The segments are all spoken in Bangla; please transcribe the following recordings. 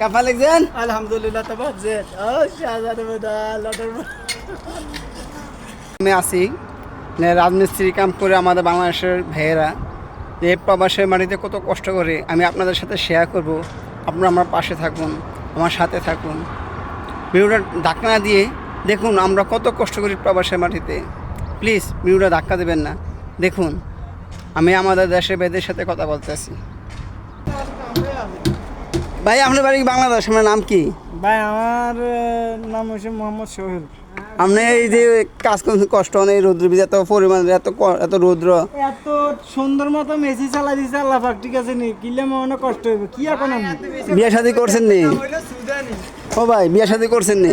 কাপা লিখছেন আলহামদুলিল্লাহ তো বাজে ও শাহজাদ আমি আছি। রাজমিস্ত্রি কাম করে আমাদের বাংলাদেশের ভাইয়েরা। যে প্রবাসের মাটিতে কত কষ্ট করে আমি আপনাদের সাথে শেয়ার করব। আপনারা আমার পাশে থাকুন আমার সাথে থাকুন। ভিডিওটা ধাক্কা না দিয়ে দেখুন আমরা কত কষ্ট করি প্রবাসের মাটিতে। প্লিজ ভিডিওটা ধাক্কা দেবেন না। দেখুন আমি আমাদের দেশের বেদের সাথে কথা বলতেছি। ভাই আপনার বাড়ি বাংলাদেশ আপনার নাম কি? ভাই আমার নাম হচ্ছে মোহাম্মদ সোহেল। আপনি এই যে কাজ করছেন কষ্ট নেই রৌদ্র বিজে এত পরিমাণ এত এত রৌদ্র? এত সুন্দর মতো মেসি চালা দিছে আল্লাহ পাক ঠিক আছে নি? কিলে মনে কষ্ট হইবে। কি এখন আমি বিয়ে শাদি করছেন নি? ও ভাই বিয়ে শাদি করছেন নি?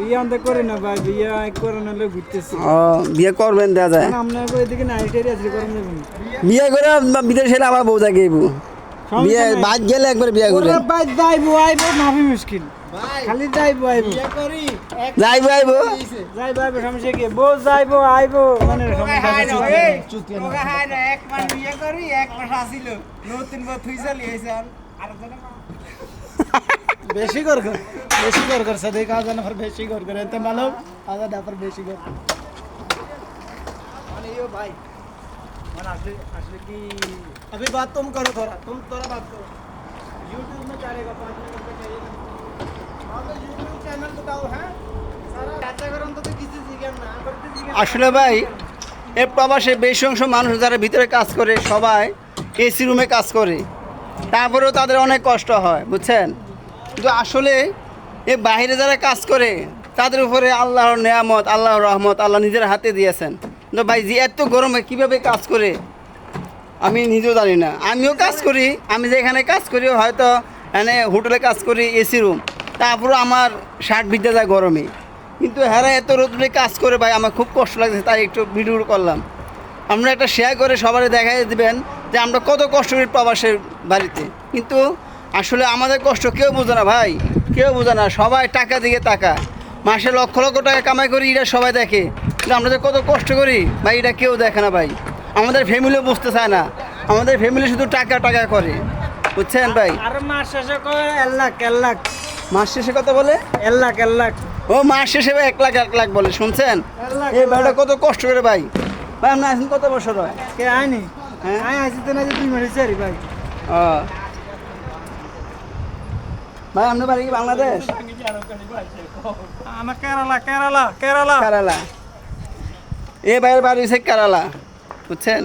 বিয়ে আনতে করি না ভাই বিয়ে করে নাহলে ঘুরতেছি। ও বিয়ে করবেন যায়। আপনার এদিকে নাইটেরি আছে করেন যাবেন। বিয়ে করে বিদেশে আবার বউ জাগে বিয়ে বাদ গেলে একবার বিয়ে করে। বাদ যাইব আইব নাভি মুশকিল। খালি যাইব আইব। যাইব আইব। যাইব আইব সমস্যা কি? বউ যাইব আইব মানে সমস্যা হাই এক মাস বিয়ে করি এক মাস আসিল। নতুন বউ থুই চলি হইছে আর। বেশি কর কর বেশি কর কর সাদে কাজ না ফর বেশি কর করে তে মালুম আদা ডাফর বেশি কর। মানে ইও ভাই। मन असली असली की अभी बात तुम करो थोड़ा तुम थोड़ा बात करो YouTube में चलेगा पाँच मिनट का चाहिए हाँ तो YouTube चैनल बताओ हैं सारा चाचा करो तो किसी सीखे ना करते सीखे আসলে ভাই এ প্রবাসে বেশি অংশ মানুষ যারা ভিতরে কাজ করে সবাই এসি রুমে কাজ করে তারপরেও তাদের অনেক কষ্ট হয় বুঝছেন কিন্তু আসলে এ বাইরে যারা কাজ করে তাদের উপরে আল্লাহর নেয়ামত আল্লাহর রহমত আল্লাহ নিজের হাতে দিয়েছেন কিন্তু ভাই, যে এত গরমে কীভাবে কাজ করে? আমি নিজেও জানি না। আমিও কাজ করি, আমি যেখানে কাজ করি, হয়তো এখানে হোটেলে কাজ করি, এসি রুম। তারপরে আমার শার্ট ভিজে যায় গরমে। কিন্তু হ্যাঁ এত রোদ্রে কাজ করে ভাই, আমার খুব কষ্ট লাগছে, তাই একটু ভিডিও করলাম। আমরা একটা শেয়ার করে সবাই দেখাই দিবেন যে আমরা কত কষ্ট করি প্রবাসের বাড়িতে। কিন্তু আসলে আমাদের কষ্ট কেউ বোঝে না ভাই, কেউ বোঝে না, সবাই টাকা দিকে টাকা মাসে লক্ষ লক্ষ টাকা কামাই করি এটা সবাই দেখে। কিন্তু আমরা যে কত কষ্ট করি ভাই এটা কেউ দেখে না ভাই। আমাদের ফ্যামিলিও বুঝতে চায় না। আমাদের ফ্যামিলি শুধু টাকা টাকা করে। বুঝছেন ভাই? আর মাস শেষে কয়? এক লাখ এক লাখ। মাস শেষে কত বলে? এক লাখ এক লাখ। ও মাস শেষে ভাই এক লাখ এক লাখ বলে শুনছেন? এই ভাইটা কত কষ্ট করে ভাই। ভাই আপনার এখন কত বছর হয়? কে আইনি? হ্যাঁ? আই আইছি তো না যে তুই মেরেছি আরে ভাই। ও। ভাই আপনার বাড়ি কি বাংলাদেশ? আমার কেরালা কেরালা কেরালা। কেরালা। এ ভাইয়ের বাড়ি হচ্ছে কেরালা বুঝছেন?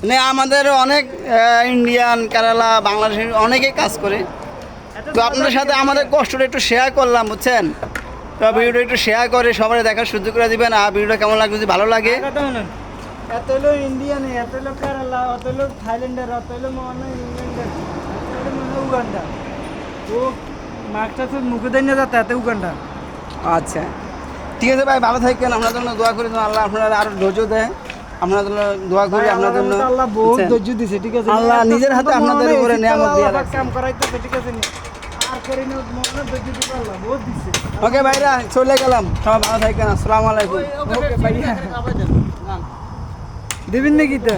মানে আমাদের অনেক ইন্ডিয়ান কেরালা বাংলাদেশের অনেকেই কাজ করে। তো আপনার সাথে আমাদের কষ্টটা একটু শেয়ার করলাম বুঝছেন? তো ভিডিওটা একটু শেয়ার করে সবাই দেখার সুযোগ করে দিবেন আর ভিডিওটা কেমন লাগবে যদি ভালো লাগে। কথা এত হলো ইন্ডিয়ান এত হলো কেরালা অত হলো থাইল্যান্ডের অত হলো মনে হয় ইংল্যান্ডের এত হলো উগান্ডা ও মাছটা তো মুখে দেয় না যাতে এত উগান্ডা আচ্ছা। ঠিক আছে ভাই ভালো থাকেন। আপনার জন্য দোয়া করি আল্লাহ আপনারা আরও ধৈর্য দেয় আপনার জন্য দোয়া করি আপনার জন্য আল্লাহ বহুত ধৈর্য দিছে ঠিক আছে? আল্লাহ নিজের হাতে আপনাদের উপরে নিয়ামত দিয়ে রাখছে। কাম করাইতেছে ঠিক আছে? আর করি না মনে ধৈর্য দিতে আল্লাহ বহুত দিছে। ওকে ভাইরা চলে গেলাম। সবাই ভালো থাকেন আসসালামু আলাইকুম। ওকে ভাইয়া। দিবেন নাকি তো